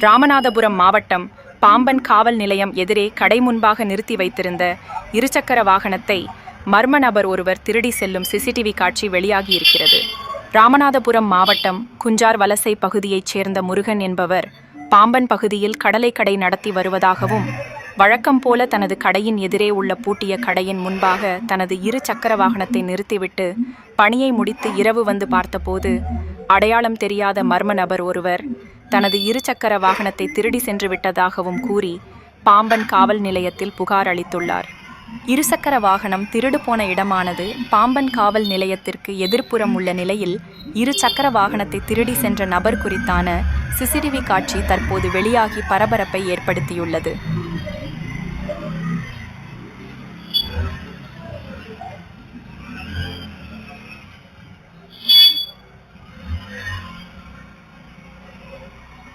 ராமநாதபுரம் மாவட்டம் பாம்பன் காவல் நிலையம் எதிரே கடை முன்பாக நிறுத்தி வைத்திருந்த இருசக்கர வாகனத்தை மர்ம நபர் ஒருவர் திருடி செல்லும் சிசிடிவி காட்சி வெளியாகியிருக்கிறது. ராமநாதபுரம் மாவட்டம் குஞ்சார் வலசை பகுதியைச் சேர்ந்த முருகன் என்பவர் பாம்பன் பகுதியில் கடலை கடை நடத்தி வருவதாகவும் வழக்கம் போல தனது கடையின் எதிரே உள்ள பூட்டிய கடையின் முன்பாக தனது இரு சக்கர வாகனத்தை நிறுத்திவிட்டு பணியை முடித்து இரவு வந்து பார்த்தபோது அடையாளம் தெரியாத மர்ம நபர் ஒருவர் தனது இருசக்கர வாகனத்தை திருடி சென்று விட்டதாகவும் கூறி பாம்பன் காவல் நிலையத்தில் புகார் அளித்துள்ளார். இருசக்கர வாகனம் திருடு போன இடமானது பாம்பன் காவல் நிலையத்திற்கு எதிர்ப்புறம் உள்ள நிலையில் இரு சக்கர வாகனத்தை திருடி சென்ற நபர் குறித்தான சிசிடிவி காட்சி தற்போது வெளியாகி பரபரப்பை ஏற்படுத்தியுள்ளது.